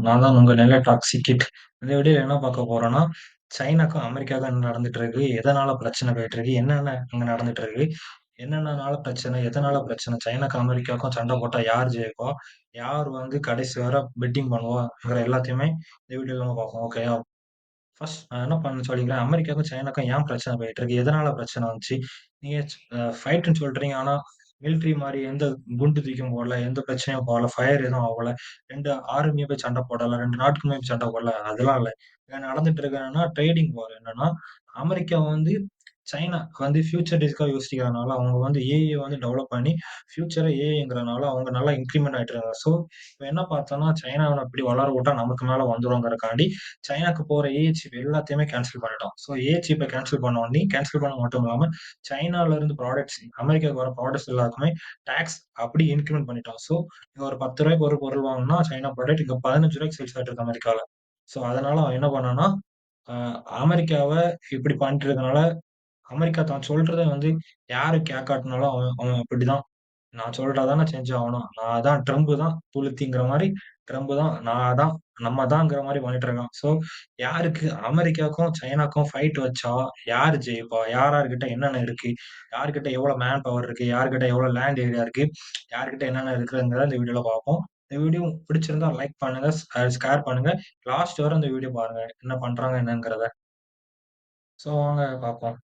நான் தான் உங்க நெல்லை டாக்ஸிக் கிட். இந்த வீடியோல என்ன பார்க்க போறோம்னா, சைனாக்கும், அமெரிக்காவுக்கும் என்ன நடந்துட்டு இருக்கு? எதனால பிரச்சனை போயிட்டு இருக்கு? என்னென்ன அங்க நடந்துட்டு இருக்கு? என்னென்னனால பிரச்சனை? எதனால பிரச்சனை? சைனாக்கும், அமெரிக்காவுக்கும் சண்டை போட்டா யார் ஜெயிப்பா? யார் வந்து கடைசி வர பெட்டிங் பண்ணுவோங்கிற எல்லாத்தையுமே இந்த வீடியோல நம்ம பார்ப்போம். ஓகேயா? ஃபர்ஸ்ட் நான் என்ன பண்ண சொல்லிக்கிறேன், அமெரிக்காவுக்கும், சைனாக்கும் ஏன் பிரச்சனை போயிட்டு இருக்கு? எதனால பிரச்சனை வந்துச்சு? நீங்க ஃபைட்டுன்னு சொல்றீங்க. ஆனா, மிலிட்டரி மாதிரி எந்த குண்டு தூக்கியும் போடல, எந்த பிரச்சனையும் போகல, ஃபயர் எதுவும் ஆகல. 2 ஆர்மியும் போய் சண்டை போடல, 2 நாட்டுக்குமே சண்டை போடல. அதெல்லாம் இல்ல. இங்க நடந்துட்டு இருக்கு என்னன்னா, ட்ரேடிங் வார் என்னன்னா, அமெரிக்கா வந்து சைனா வந்து ஃபியூச்சரிஸ்டிக்கா யோசிக்கிறதுனால, அவங்க வந்து ஏஐ வந்து டெவலப் பண்ணி, ஃபியூச்சரை ஏஐங்கிறனால அவங்க நல்லா இன்க்ரிமெண்ட் ஆகிட்டு இருக்காங்க. ஸோ, இப்போ என்ன பார்த்தோம்னா, சைனாவை அப்படி வளர விட்டா நமக்கு மேலே வந்துருங்கிறதுக்காண்டி, சைனாக்கு போகிற ஏஐ சிப் எல்லாத்தையுமே கேன்சல் பண்ணிட்டோம். ஸோ, ஏஐ சிப்பை கேன்சல் பண்ண உடனே, கேன்சல் பண்ண மட்டும் இல்லாமல் சைனாலேருந்து ப்ராடக்ட்ஸ் அமெரிக்காவுக்கு வர ப்ராடக்ட்ஸ் எல்லாத்துக்குமே டேக்ஸ் அப்படி இன்க்ரிமெண்ட் பண்ணிட்டோம். ஸோ, இங்கே ஒரு பத்து ரூபாய்க்கு ஒரு பொருள் வாங்கினா சைனா ப்ராடக்ட் இங்கே பதினஞ்சு ரூபாய்க்கு சேல்ஸ் ஆகிட்டு இருக்கு அமெரிக்காவில் ஸோ, அதனால அவன் என்ன பண்ணான்னா, அமெரிக்காவை இப்படி பண்ணிட்டு இருக்கனால, அமெரிக்கா தான் சொல்றத வந்து யாரு கேட்காட்டினாலும் அவன் அவன் அப்படிதான் நான் சொல்றத தானே செஞ்சு ஆகணும். நான் தான் ட்ரம்ப் தான் புளுத்திங்கிற மாதிரி ட்ரம்ப் தான், நான் தான், நம்ம தான்ங்கிற மாதிரி பண்ணிட்டு இருக்கான். ஸோ, யாருக்கு அமெரிக்காவுக்கும், சைனாக்கும் ஃபைட் வச்சா யார் ஜெயிப்பா? யார் யார்கிட்ட என்னென்ன இருக்கு? யார்கிட்ட எவ்வளோ மேன் பவர் இருக்கு? யார்கிட்ட எவ்வளோ லேண்ட் ஏரியா இருக்கு? யார்கிட்ட என்னென்ன இருக்குங்கிறத இந்த வீடியோல பார்ப்போம். இந்த வீடியோ பிடிச்சிருந்தா லைக் பண்ணுங்க, ஷேர் பண்ணுங்க. லாஸ்ட் வரை இந்த வீடியோ பாருங்க. என்ன பண்றாங்க என்னங்கிறத. ஸோ, வாங்க பார்ப்போம்.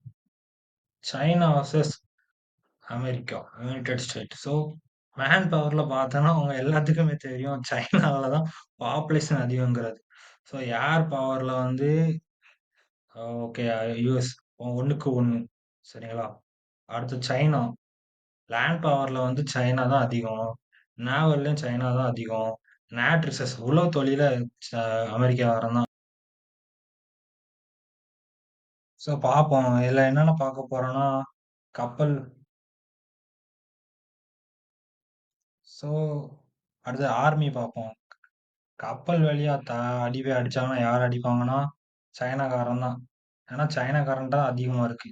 China versus America, United State. So, man பவர்ல பார்த்தோன்னா அவங்க எல்லாத்துக்குமே தெரியும். சைனால தான் பாப்புலேஷன் அதிகங்கிறது. ஸோ, ஏர் பவர்ல வந்து ஓகே யூஎஸ் ஒன்றுக்கு ஒன்று சரிங்களா? அடுத்து சைனா. லேண்ட் பவர்ல வந்து சைனா தான் அதிகம். நேவல்லையும் சைனா தான் அதிகம். நேட் ரிசர்ஸ் உளவு தொழில அமெரிக்கா தான். ஸோ, பார்ப்போம். இதுல என்னென்ன பார்க்க போறோம்னா, கப்பல் ஸோ, அடுத்து ஆர்மி பார்ப்போம். கப்பல் வழியா த அடிவே அடிச்சாங்கன்னா, யார் அடிப்பாங்கன்னா, சைனாக்காரன் தான். ஏன்னா, சைனாக்காரன்ட்ட தான் அதிகமா இருக்கு.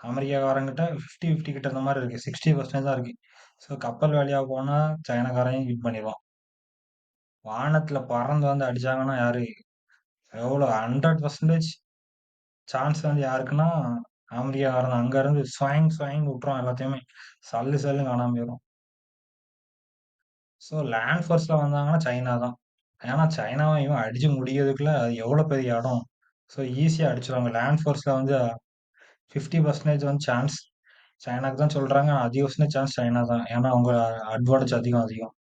அமெரிக்காக்காரன்கிட்ட 50, 50 கிட்ட இந்த மாரி இருக்கு. 60% தான் இருக்கு. ஸோ, கப்பல் வழியா போனா சைனாக்காரன் வின் பண்ணிருவான். வானத்துல பறந்து வந்து அடிச்சாங்கன்னா யாரு? எவ்வளோ 100% சான்ஸ் வந்து யாருக்குன்னா, அமெரிக்காக்காரன் காரணம் அங்க இருந்து ஸ்வாங் ஸ்வாங் விட்டுருவான் எல்லாத்தையுமே. சல்லு சல்லு காணாம போயிடும் ஸோ, லேண்ட் ஃபோர்ஸ்ல வந்தாங்கன்னா சைனா தான். ஏன்னா, சைனாவை இவன் அடிச்சு முடிக்கிறதுக்குள்ள அது எவ்வளோ பெரிய இடம். ஸோ, ஈஸியாக அடிச்சிருவாங்க லேண்ட் ஃபோர்ஸ்ல வந்து 50% வந்து சான்ஸ் சைனாக்கு தான் சொல்றாங்க. அதிகபட்ச சான்ஸ் சைனா தான். ஏன்னா, அவங்க அட்வான்டேஜ் அதிகம் அதிகம்.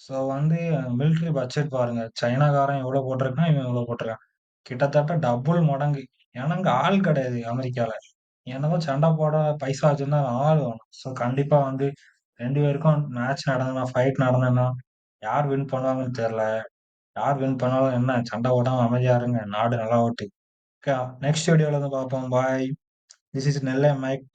ஸோ, வந்து மிலிட்டரி பட்ஜெட் பாருங்க. சைனாக்காரன் எவ்வளோ போட்டிருக்கான், இவன் எவ்வளோ போட்டிருக்கான். கிட்டத்தட்ட டபுள் மடங்கு. ஏன்னா, அங்க ஆள் கிடையாது அமெரிக்கால. என்னதான் சண்டை போட பைசா வச்சிருந்தா ஆள் வேணும். ஸோ, கண்டிப்பா வந்து 2 பேருக்கும் மேட்ச் நடந்ததுன்னா, ஃபைட் நடந்ததுன்னா, யார் வின் பண்ணுவாங்கன்னு தெரியல. யார் வின் பண்ணாலும் என்ன சண்டை போடாம அமைதியா இருங்க. நாடு நல்லா ஓட்டு. நெக்ஸ்ட் வீடியோல வந்து பார்ப்போம். Bye. This is Nellai mike.